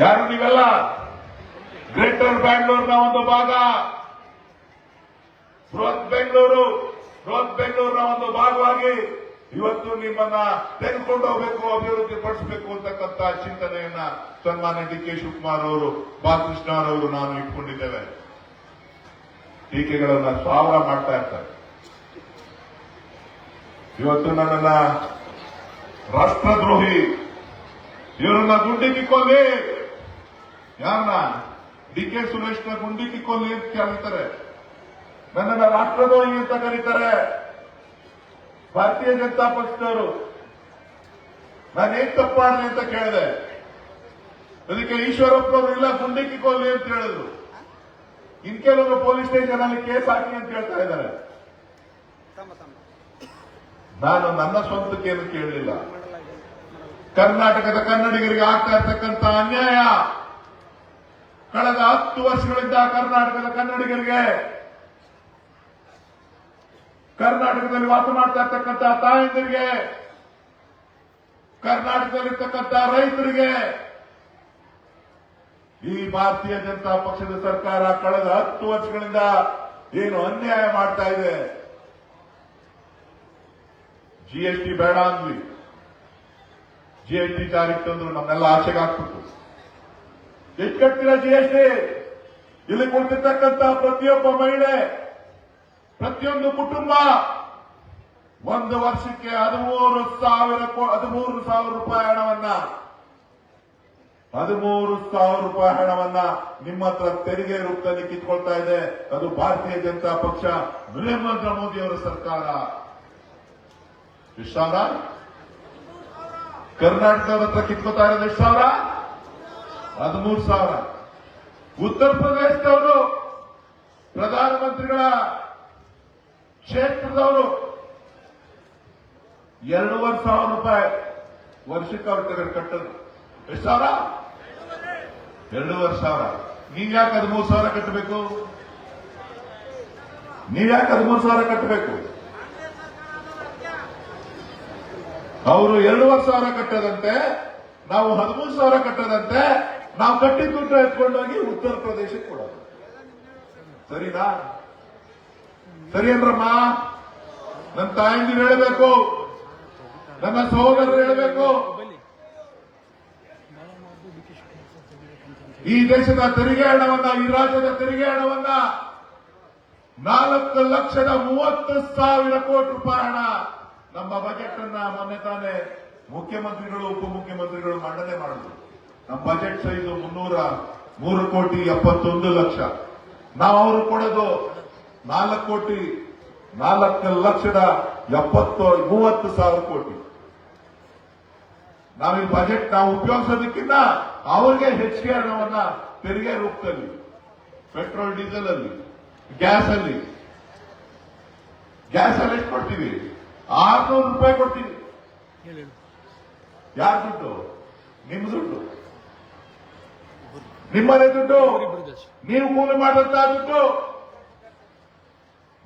ಯಾರು ನೀವೆಲ್ಲ? ಗ್ರೇಟರ್ ಬ್ಯಾಂಗ್ಳೂರ್ನ ಒಂದು ಭಾಗ. ಬೃಹತ್ ಬೆಂಗಳೂರು, ಬೃಹತ್ ಬೆಂಗಳೂರಿನ ಒಂದು ಭಾಗವಾಗಿ ಇವತ್ತು ನಿಮ್ಮನ್ನ ತೆಗೆದುಕೊಂಡು ಹೋಗಬೇಕು ಅಭಿವೃದ್ಧಿ ಪಡಿಸಬೇಕು ಅಂತಕ್ಕಂಥ ಚಿಂತನೆಯನ್ನ ಸನ್ಮಾನ್ಯ ಡಿ ಕೆ ಶಿವಕುಮಾರ್ ಅವರು ಬಾಲಕೃಷ್ಣ ಅವರು ನಾನು ಇಟ್ಕೊಂಡಿದ್ದೇವೆ. ಟೀಕೆಗಳನ್ನ ಸಾವಿರ ಮಾಡ್ತಾ ಇರ್ತಾರೆ. ಇವತ್ತು ನನ್ನನ್ನ ರಾಷ್ಟ್ರದ್ರೋಹಿ, ಇವರನ್ನ ಕೊಲ್ಲಿ ಯಾರನ್ನ ಡಿ ಕೆ ಸುರೇಶ್ನ ಗುಂಡಿಕ್ಕಿ ಕೊಲ್ಲಿ ಅಂತ ಕೇಳ್ತಾರೆ ನನ್ನನ್ನ ರಾಷ್ಟ್ರದ್ರೋಹಿ ಅಂತ ಕರೀತಾರೆ. ಭಾರತೀಯ ಜನತಾ ಪಕ್ಷದವರು. ನಾನೇನ್ ತಪ್ಪು ಮಾಡಿದೆ ಅಂತ ಕೇಳಿದೆ. ಅದಕ್ಕೆ ಈಶ್ವರಪ್ಪನವರು ಇಲ್ಲ ಗುಂಡಿಕ್ಕಿ ಕೊಲ್ಲಿ ಅಂತ ಹೇಳಿದ್ರು. ಇನ್ ಕೆಲವರು ಪೊಲೀಸ್ ಸ್ಟೇಷನ್ ಅಲ್ಲಿ ಕೇಸ್ ಹಾಕಿ ಅಂತ ಹೇಳ್ತಾ ಇದ್ದಾರೆ. ನಾನು ನನ್ನ ಸ್ವಂತಕ್ಕೇನು ಕೇಳಲಿಲ್ಲ. ಕರ್ನಾಟಕದ ಕನ್ನಡಿಗರಿಗೆ ಆಗ್ತಾ ಇರ್ತಕ್ಕಂಥ ಅನ್ಯಾಯ. ಕಳೆದ ಹತ್ತು ವರ್ಷಗಳಿಂದ ಕರ್ನಾಟಕದ ಕನ್ನಡಿಗರಿಗೆ, ಕರ್ನಾಟಕದಲ್ಲಿ ವಾಸ ಮಾಡ್ತಾ ಇರ್ತಕ್ಕಂಥ ತಾಯಂದಿರಿಗೆ, ಕರ್ನಾಟಕದಲ್ಲಿರ್ತಕ್ಕಂಥ ರೈತರಿಗೆ, ಈ ಭಾರತೀಯ ಜನತಾ ಪಕ್ಷದ ಸರ್ಕಾರ ಕಳೆದ ಹತ್ತು ವರ್ಷಗಳಿಂದ ಏನು ಅನ್ಯಾಯ ಮಾಡ್ತಾ ಇದೆ? ಜಿಎಸ್ಟಿ ಬೇಡ ಅಂದ್ವಿ. ಜಿಎಸ್ಟಿ ಜಾರಿಗೆ ತಂದ್ರು ನಮ್ಮೆಲ್ಲ ಆಸೆಗೆ ಹಾಕ್ಬಿಟ್ಟು ಎಷ್ಟು ಕಟ್ತೀರಾ ಜಿಎಸ್ಟಿ ಇಲ್ಲಿ ಕುಳಿತಿರ್ತಕ್ಕಂಥ ಪ್ರತಿಯೊಬ್ಬ ಮಹಿಳೆ, ಪ್ರತಿಯೊಂದು ಕುಟುಂಬ, ಒಂದು ವರ್ಷಕ್ಕೆ ಹದಿಮೂರು ಸಾವಿರ ಹದಿಮೂರು ಸಾವಿರ ರೂಪಾಯಿ ಹಣವನ್ನ, ಹದಿಮೂರು ಸಾವಿರ ರೂಪಾಯಿ ಹಣವನ್ನ ನಿಮ್ಮ ಹತ್ರ ತೆರಿಗೆ ರೂಪದಲ್ಲಿ ಕಿತ್ಕೊಳ್ತಾ ಇದೆ. ಅದು ಭಾರತೀಯ ಜನತಾ ಪಕ್ಷ, ನರೇಂದ್ರ ಮೋದಿ ಅವರ ಸರ್ಕಾರ. ಎಷ್ಟು ಸಾವಿರ? ಕರ್ನಾಟಕದವ್ರ ಹತ್ರ ಕಿತ್ಕೋತಾ ಇರೋದು ಎಷ್ಟು ಹದಿಮೂರು ಸಾವಿರ. ಉತ್ತರ ಪ್ರದೇಶದವರು ಪ್ರಧಾನಮಂತ್ರಿಗಳ ಕ್ಷೇತ್ರದವರು ಎರಡೂವರೆ ಸಾವಿರ ರೂಪಾಯಿ ವರ್ಷಕ್ಕೆ ಅವ್ರ ತೆಗೆದು ಕಟ್ಟೋದು. ಎಷ್ಟು ಸಾವಿರ? ಎರಡೂವರೆ ಸಾವಿರ. ನೀವ್ ಯಾಕೆ ಹದಿಮೂರು ಸಾವಿರ ಕಟ್ಟಬೇಕು? ನೀವ್ ಯಾಕೆ ಹದಿಮೂರು ಸಾವಿರ ಕಟ್ಟಬೇಕು? ಅವರು ಎರಡೂವರೆ ಸಾವಿರ ಕಟ್ಟದಂತೆ, ನಾವು ಹದಿಮೂರು ಸಾವಿರ ಕಟ್ಟದಂತೆ ನಾವು ಕಟ್ಟಿದ ದುಡ್ಡು ಎತ್ಕೊಂಡೋಗಿ ಉತ್ತರ ಪ್ರದೇಶಕ್ಕೆ ಕೊಡೋದು. ಸರಿನಾ? ಸರಿ ಅಂದ್ರಮ್ಮ? ನನ್ನ ತಾಯಂದಿರು ಹೇಳಬೇಕು. ನನ್ನ ಸಹೋದರರು ಹೇಳಬೇಕು. ಈ ದೇಶದ ತೆರಿಗೆ ಹಣವನ್ನ, ಈ ರಾಜ್ಯದ ತೆರಿಗೆ ಹಣವನ್ನ ನಾಲ್ಕು ಲಕ್ಷದ ಮೂವತ್ತು ಸಾವಿರ ಕೋಟಿ ರೂಪಾಯಿ ಹಣ ನಮ್ಮ ಬಜೆಟ್ ಅನ್ನ ಮೊನ್ನೆ ತಾನೇ ಮುಖ್ಯಮಂತ್ರಿಗಳು, ಉಪಮುಖ್ಯಮಂತ್ರಿಗಳು ಮಂಡನೆ ಮಾಡಿದ್ರು. ನಮ್ಮ ಬಜೆಟ್ ಸೈಜ್ ಮುನ್ನೂರ ಮೂರು ಕೋಟಿ ಎಪ್ಪತ್ತೊಂದು ಲಕ್ಷ. ನಾವು ಅವರು ಕೊಡೋದು ನಾಲ್ಕು ಕೋಟಿ, ನಾಲ್ಕು ಲಕ್ಷದ ಎಪ್ಪತ್ತು, ಮೂವತ್ತು ಸಾವಿರ ಕೋಟಿ. ನಾವು ಈ ಬಜೆಟ್ ನಾವು ಉಪಯೋಗಿಸೋದಕ್ಕಿಂತ ಅವ್ರಿಗೆ ಹೆಚ್ಚಿಗೆ ಹಣವನ್ನ ತೆರಿಗೆ ರೂಪದಲ್ಲಿ ಪೆಟ್ರೋಲ್ ಡೀಸೆಲ್ ಅಲ್ಲಿ ಗ್ಯಾಸ್ ಅಲ್ಲಿ. ಗ್ಯಾಸ್ ಅಲ್ಲಿ ಎಷ್ಟು ಕೊಡ್ತೀವಿ? ಆರ್ನೂರು ರೂಪಾಯಿ ಕೊಡ್ತೀವಿ. ಯಾರ ದುಡ್ಡು? ನಿಮ್ಮ ದುಡ್ಡು. ನಿಮ್ಮನೆ ದುಡ್ಡು. ನೀವು ಕೂಲಿ ಮಾಡಿದಂತ ದುಡ್ಡು.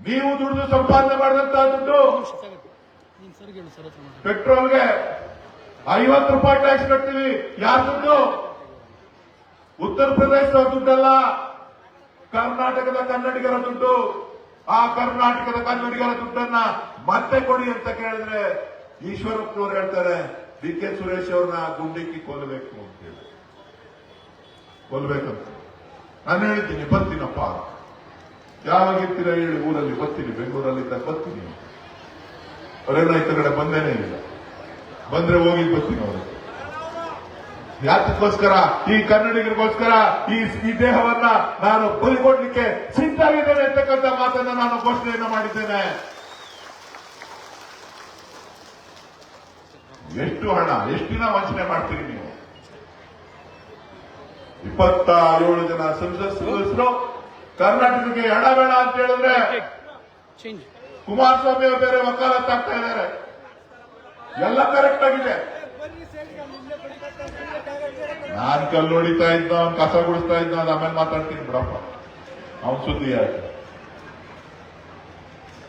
ನೀವು ದುಡಿದು ಸಂಪಾದನೆ ಮಾಡಿದಂತ ದುಡ್ಡು. ಪೆಟ್ರೋಲ್ಗೆ ಐವತ್ತು ರೂಪಾಯಿ ಟ್ಯಾಕ್ಸ್ ಕಟ್ತೀವಿ. ಯಾರ ದುಡ್ಡು? ಉತ್ತರ ಪ್ರದೇಶದ ದುಡ್ಡಲ್ಲ. ಕರ್ನಾಟಕದ ಕನ್ನಡಿಗರ ದುಡ್ಡು. ಆ ಕರ್ನಾಟಕದ ಕನ್ನಡಿಗರ ದುಡ್ಡನ್ನ ಮತ್ತೆ ಕೊಡಿ ಅಂತ ಕೇಳಿದ್ರೆ ಈಶ್ವರಪ್ಪನವ್ರು ಹೇಳ್ತಾರೆ ಡಿ ಕೆ ಸುರೇಶ್ ಅವ್ರನ್ನ ಗುಂಡಿಕ್ಕಿ ಕೊಲ್ಲಬೇಕು ಕೊಲ್ಬೇಕಂತ. ನಾನು ಹೇಳ್ತೀನಿ ಬರ್ತೀನಪ್ಪ ಯಾವಾಗ ಇರ್ತೀರ ಹೇಳಿ ಊರಲ್ಲಿ ಬರ್ತೀನಿ ಬೆಂಗಳೂರಲ್ಲಿದ್ದಾಗ ಬರ್ತೀನಿ ಅವರೆಲ್ಲ ಈ ಕಡೆ ಬಂದೇನೆ ಇಲ್ಲ. ಬಂದ್ರೆ ಹೋಗಿ ಬರ್ತೀನಿ ಅವರು. ಯಾತಕ್ಕೋಸ್ಕರ, ಈ ಕನ್ನಡಿಗರಿಗೋಸ್ಕರ ಈ ಈ ದೇಹವನ್ನ ನಾನು ಬಲಿಕೊಡ್ಲಿಕ್ಕೆ ಸಿದ್ಧಾಗಿದ್ದೇನೆ ಅಂತಕ್ಕಂಥ ಮಾತನ್ನ ನಾನು ಘೋಷಣೆಯನ್ನು ಮಾಡಿದ್ದೇನೆ. ಎಷ್ಟು ಹಣ, ಎಷ್ಟು ದಿನ ವಂಚನೆ ಮಾಡ್ತೀರಿ ನೀವು? ಇಪ್ಪತ್ತ ಏಳು ಜನ ಸಂಸತ್ ಸದಸ್ಯರು ಕರ್ನಾಟಕಕ್ಕೆ ಹಣ ಬೇಡ ಅಂತ ಹೇಳಿದ್ರೆ. ಕುಮಾರಸ್ವಾಮಿ ಬೇರೆ ಬೇರೆ ವಕಾಲತ್ತಾಗ್ತಾ ಇದ್ದಾರೆ. ಎಲ್ಲ ಕರೆಕ್ಟ್ ಆಗಿದೆ. ನಾನ್ ಕಲ್ಲು ಹೊಡಿತಾ ಇದ್ದ ಅವ್ನ್ ಕಸ ಗುಡಿಸ್ತಾ ಇದ್ದ ಅದ್ ಆಮೇಲೆ ಮಾತಾಡ್ತೀನಿ ಬಿಡಪ್ಪ. ಅವನ್ ಸುದ್ದಿ ಯಾಕೆ?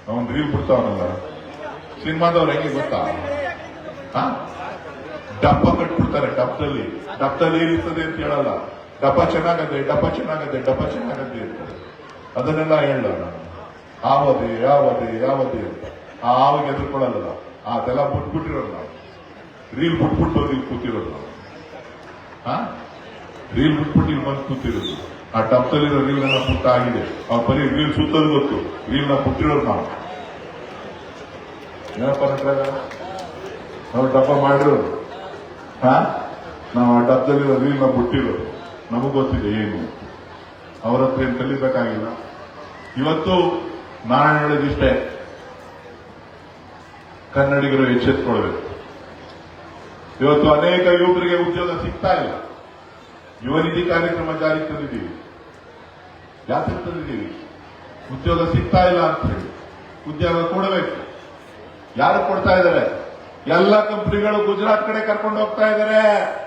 ಅವನ್ ರೀಲ್ ಬಿಡ್ತಾವನಲ್ಲ. ಸಿನಿಮಾದವ್ರು ಹೆಂಗೆ ಗೊತ್ತಾ? ಹಾ? ಡಬ್ಬ ಕಟ್ಬಿಡ್ತಾರೆ ಡಬ್ದಲ್ಲಿ ಡಬ್ಬದಲ್ಲಿ ಏನಿರ್ತದೆ ಅಂತ ಹೇಳಲ್ಲ. ಡಬ್ಬ ಚೆನ್ನಾಗದೆ ಡಬ್ಬ ಚೆನ್ನಾಗದೆ ಡಬ್ಬ ಚೆನ್ನಾಗದೆ ಅಂತ ಅದನ್ನೆಲ್ಲ ನಾನು ಆವದೆ, ಯಾವದೆ ಯಾವದೆ ಅಂತ. ಆ ಆವಾಗ ಎದುರ್ಕೊಳ್ಳಲ್ಲ. ಅದೆಲ್ಲ ಬಿಟ್ಬಿಟ್ಟಿರೋದು ನಾವು. ರೀಲ್ ಬಿಟ್ಬಿಟ್ಟು ಬಂದು ಇಲ್ಲಿ ಕೂತಿರೋದು ನಾವು. ಹಾ ರೀಲ್ ಬಿಟ್ಬಿಟ್ಟು ಇಲ್ಲಿ ಬಂದು ಕೂತಿರೋದು. ಆ ಡಬ್ಬದಲ್ಲಿರೋ ರೀಲ್ ನನ್ನ ಪುಟ್ಟ ಆಗಿದೆ ಅವ್ರು ಬರೀ ರೀಲ್ ಸುತ್ತೋದು ಗೊತ್ತು. ರೀಲ್ನ ಬಿಟ್ಟಿರೋದು ನಾವು? ನಾವು ಡಬ್ಬ ಮಾಡಿರೋದು. ಹಾ ನಾವು ಆ ಡಬ್ಬದಲ್ಲಿರೋ ರೀಲ್ನ ಬಿಟ್ಟಿರೋದು ನಮಗ್ ಗೊತ್ತಿದೆ ಏನು? ಅವ್ರ ಹತ್ರ ಏನು ಕಲಿಬೇಕಾಗಿಲ್ಲ? ಇವತ್ತು ನಾನು ಹೇಳಿದಿಷ್ಟೇ ಕನ್ನಡಿಗರು ಎಚ್ಚೆತ್ಕೊಳ್ಬೇಕು. ಇವತ್ತು ಅನೇಕ ಯುವಕರಿಗೆ ಉದ್ಯೋಗ ಸಿಗ್ತಾ ಇಲ್ಲ. ಯುವ ನಿಧಿ ಕಾರ್ಯಕ್ರಮ ಜಾರಿಗೆ ತಂದಿದ್ದೀವಿ. ಯಾತ್ರೆ ತಂದಿದ್ದೀವಿ. ಉದ್ಯೋಗ ಸಿಗ್ತಾ ಇಲ್ಲ ಅಂತ ಹೇಳಿ. ಉದ್ಯೋಗ ಕೊಡಬೇಕು. ಯಾರು ಕೊಡ್ತಾ ಇದ್ದಾರೆ? ಎಲ್ಲ ಕಂಪ್ನಿಗಳು ಗುಜರಾತ್ ಕಡೆ ಕರ್ಕೊಂಡು ಹೋಗ್ತಾ ಇದ್ದಾರೆ.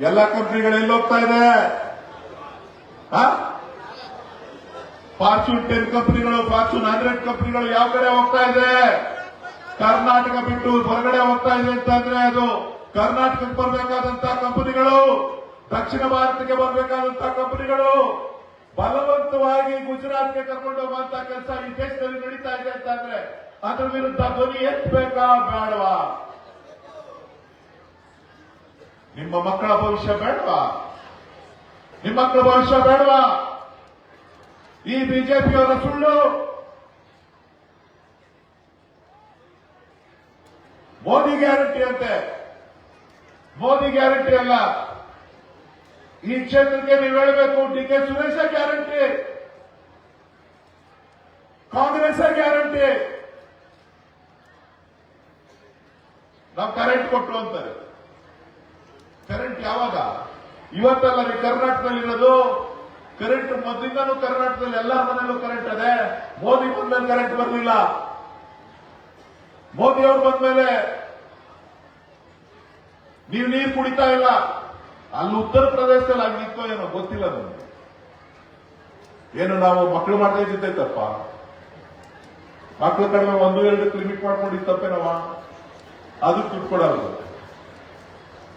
ಎಲ್ಲ ಕಂಪ್ನಿಗಳು ಎಲ್ಲಿ ಹೋಗ್ತಾ ಇದೆ? ಫಾರ್ಚೂನ್ ಟೆನ್ ಕಂಪ್ನಿಗಳು ಫಾರ್ಚೂನ್ ಹಂಡ್ರೆಡ್ ಕಂಪನಿಗಳು ಯಾವ ಕಡೆ ಹೋಗ್ತಾ ಇದೆ? ಕರ್ನಾಟಕ ಬಿಟ್ಟು ಹೊರಗಡೆ ಹೋಗ್ತಾ ಇದೆ ಅಂತಂದ್ರೆ ಅದು ಕರ್ನಾಟಕಕ್ಕೆ ಬರಬೇಕಾದಂತಹ ಕಂಪನಿಗಳು, ದಕ್ಷಿಣ ಭಾರತಕ್ಕೆ ಬರಬೇಕಾದಂತಹ ಕಂಪನಿಗಳು, ಬಲವಂತವಾಗಿ ಗುಜರಾತ್ಗೆ ಕರ್ಕೊಂಡು ಹೋಗುವಂತ ಕೆಲಸ ಈ ದೇಶದಲ್ಲಿ ನಡೀತಾ ಇದೆ ಅಂತಂದ್ರೆ ಅದರ ವಿರುದ್ಧ ಧ್ವನಿ ಎತ್ತಬೇಕಾ ಬೇಡವಾ? ನಿಮ್ಮ ಮಕ್ಕಳ ಭವಿಷ್ಯ ಬೇಡವಾ? ನಿಮ್ಮ ಮಕ್ಕಳ ಭವಿಷ್ಯ ಬೇಡವಾ? ಈ ಬಿಜೆಪಿಯವರ ಸುಳ್ಳು? ಮೋದಿ ಗ್ಯಾರಂಟಿ ಅಂತೆ. ಮೋದಿ ಗ್ಯಾರಂಟಿ ಅಲ್ಲ. ಈ ಕ್ಷೇತ್ರಕ್ಕೆ ನೀವು ಹೇಳಬೇಕು, D K Suresh guarantee. Congress guarantee. ನಾವು ಕರೆಂಟ್ ಕೊಟ್ಟು ಅಂತಾರೆ. ಯಾವಾಗ? ಇವತ್ತಲ್ಲ ನೀವು ಕರ್ನಾಟಕದಲ್ಲಿ ಇರೋದು ಕರೆಂಟ್ ಮೊದಲಿಂದನೂ ಕರ್ನಾಟಕದಲ್ಲಿ ಎಲ್ಲರ ಮನೆಯಲ್ಲೂ ಕರೆಂಟ್ ಅದೇ. ಮೋದಿ ಬಂದ್ಮೇಲೆ ಕರೆಂಟ್ ಬರಲಿಲ್ಲ. ಮೋದಿ ಅವರು ಬಂದ್ಮೇಲೆ ನೀವು ನೀರು ಕುಡಿತಾ ಇಲ್ಲ. ಅಲ್ಲಿ ಉತ್ತರ ಪ್ರದೇಶದಲ್ಲಿ ಆಗಿತ್ತೋ ಏನೋ ಗೊತ್ತಿಲ್ಲ ನನಗೆ ಏನು ನಾವು ಮಕ್ಕಳು ಮಾಡ್ತಾ ಇದ್ದಿದ್ದೆ ತಪ್ಪ. ಮಕ್ಕಳು ಕಡಿಮೆ ಒಂದು, ಎರಡು ಲಿಮಿಟ್ ಮಾಡ್ಕೊಂಡಿದ್ದ ತಪ್ಪೇನವ ಅದಕ್ಕೆ ದುಡ್ಡು ಕೊಡಲ್ಲ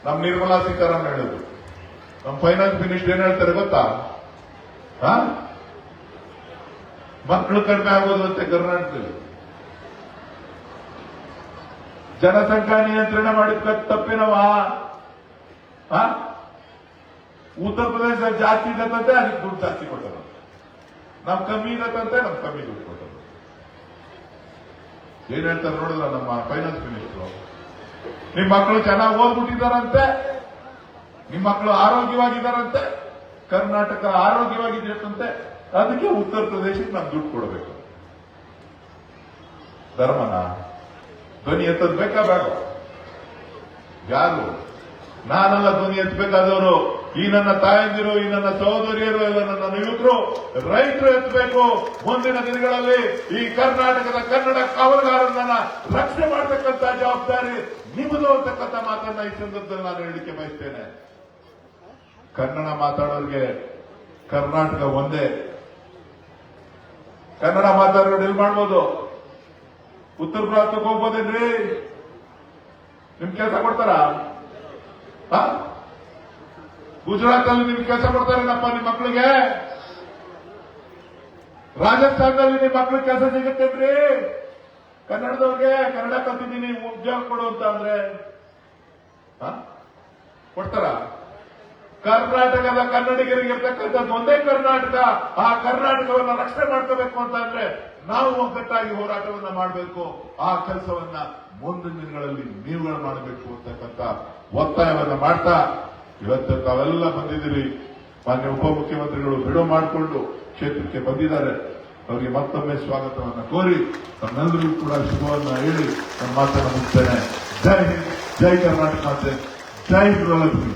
ನಮ್ ನಿರ್ಮಲಾ ಸೀತಾರಾಮನ್ ಹೇಳಿದ್ರು ನಮ್ ಫೈನಾನ್ಸ್ ಮಿನಿಸ್ಟರ್ ಏನ್ ಹೇಳ್ತಾರೆ ಗೊತ್ತಾ? ಮಕ್ಕಳು ಕಡಿಮೆ ಆಗೋದು ಅಂತೆ ಕರ್ನಾಟಕದಲ್ಲಿ. ಜನಸಂಖ್ಯಾ ನಿಯಂತ್ರಣ ಮಾಡಿದ ತಪ್ಪಿನವಾ? ಉತ್ತರ ಪ್ರದೇಶ ಜಾಸ್ತಿ ಇದತ್ತಂತೆ ಅದಕ್ಕೆ ದುಡ್ಡು ಜಾಸ್ತಿ ಕೊಟ್ಟರು ನಮ್ ಕಮ್ಮಿ ಇದತ್ತಂತೆ ನಮ್ ಕಮ್ಮಿ ದುಡ್ಡು ಕೊಟ್ಟರು ಏನ್ ಹೇಳ್ತಾರೆ ನೋಡಿದ್ರ ನಮ್ಮ ಫೈನಾನ್ಸ್ ಮಿನಿಸ್ಟರ್ ನಿಮ್ ಮಕ್ಕಳು ಚೆನ್ನಾಗಿ ಓದ್ಬಿಟ್ಟಿದ್ದಾರಂತೆ, ನಿಮ್ಮ ಮಕ್ಕಳು ಆರೋಗ್ಯವಾಗಿದ್ದಾರಂತೆ, ಕರ್ನಾಟಕ ಆರೋಗ್ಯವಾಗಿದೆಯಂತೆ ಅದಕ್ಕೆ ಉತ್ತರ ಪ್ರದೇಶಕ್ಕೆ ನಾವು ದುಡ್ಡು ಕೊಡಬೇಕು. ಧರ್ಮನ, ಧ್ವನಿ ಎತ್ತದ್ ಬೇಕಾ ಬೇಡ. ಯಾರು? ನಾನಲ್ಲ ಧ್ವನಿ ಎತ್ತಬೇಕಾದವರು. ಈ ನನ್ನ ತಾಯಂದಿರು, ಈ ನನ್ನ ಸಹೋದರಿಯರು, ಎಲ್ಲ ನನ್ನ ಯುವಕರು ರೈತರು ಎತ್ತಬೇಕು. ಮುಂದಿನ ದಿನಗಳಲ್ಲಿ ಈ ಕರ್ನಾಟಕದ ಕನ್ನಡ ಕಾವಲುಗಾರರನ್ನ ರಕ್ಷಣೆ ಮಾಡತಕ್ಕಂತ ಜವಾಬ್ದಾರಿ ನಿಮ್ಮದು ಅಂತಕ್ಕಂಥ ಮಾತನ್ನ ಈ ಸಂದರ್ಭದಲ್ಲಿ ನಾನು ಹೇಳಲಿಕ್ಕೆ ಬಯಸ್ತೇನೆ. ಕನ್ನಡ ಮಾತಾಡೋರಿಗೆ ಕರ್ನಾಟಕ ಒಂದೇ. ಕನ್ನಡ ಮಾತಾಡೋರು ಎಲ್ಲಿ ಮಾಡ್ಬೋದು? ಉತ್ತರ ಭಾರತಕ್ಕೆ ಹೋಗ್ಬೋದೇನ್ರಿ? ನಿಮ್ ಕೆಲಸ ಕೊಡ್ತಾರ? ಗುಜರಾತ್ ಅಲ್ಲಿ ನಿಮ್ ಕೆಲಸ ಕೊಡ್ತಾರೇನಪ್ಪ ನಿಮ್ ಮಕ್ಕಳಿಗೆ ರಾಜಸ್ಥಾನದಲ್ಲಿ ನಿಮ್ ಮಕ್ಳಿಗೆ ಕೆಲಸ ಸಿಗುತ್ತೇನ್ರಿ? ಕನ್ನಡದವ್ರಿಗೆ ಕನ್ನಡ ಕಲ್ತಿದ್ದೀನಿ. ಉದ್ಯೋಗ ಕೊಡು ಅಂತ ಅಂದ್ರೆ? ಕೊಡ್ತಾರ? ಕರ್ನಾಟಕದ ಕನ್ನಡಿಗರಿಗೆ ಇರ್ತಕ್ಕಂಥದ್ದು ಒಂದೇ ಕರ್ನಾಟಕ, ಆ ಕರ್ನಾಟಕವನ್ನ ರಕ್ಷಣೆ ಮಾಡ್ಕೋಬೇಕು ಅಂತ ಅಂದ್ರೆ ನಾವು ಒಗ್ಗಟ್ಟಾಗಿ ಹೋರಾಟವನ್ನ ಮಾಡಬೇಕು. ಆ ಕೆಲಸವನ್ನ ಮುಂದಿನ ದಿನಗಳಲ್ಲಿ ನೀವುಗಳು ಮಾಡಬೇಕು ಅಂತಕ್ಕಂಥ ಒತ್ತಾಯವನ್ನ ಮಾಡ್ತಾ ಇವತ್ತು ತಾವೆಲ್ಲ ಬಂದಿದ್ದೀರಿ. ಮಾನ್ಯ ಉಪಮುಖ್ಯಮಂತ್ರಿಗಳು ಬಿಡುವು ಮಾಡಿಕೊಂಡು ಕ್ಷೇತ್ರಕ್ಕೆ ಬಂದಿದ್ದಾರೆ. ಅವರಿಗೆ ಮತ್ತೊಮ್ಮೆ ಸ್ವಾಗತವನ್ನು ಕೋರಿ ತಮ್ಮೆಲ್ಲರಿಗೂ ಕೂಡ ಶುಭವನ್ನು ಹೇಳಿ ನನ್ನ ಮಾತನ್ನು ಮುಗಿಸ್ತೇನೆ. ಜೈ ಹಿಂದ್, ಜೈ ಕರ್ನಾಟಕ ಜೈ ಗೃಹಲಕ್ಷ್ಮಿ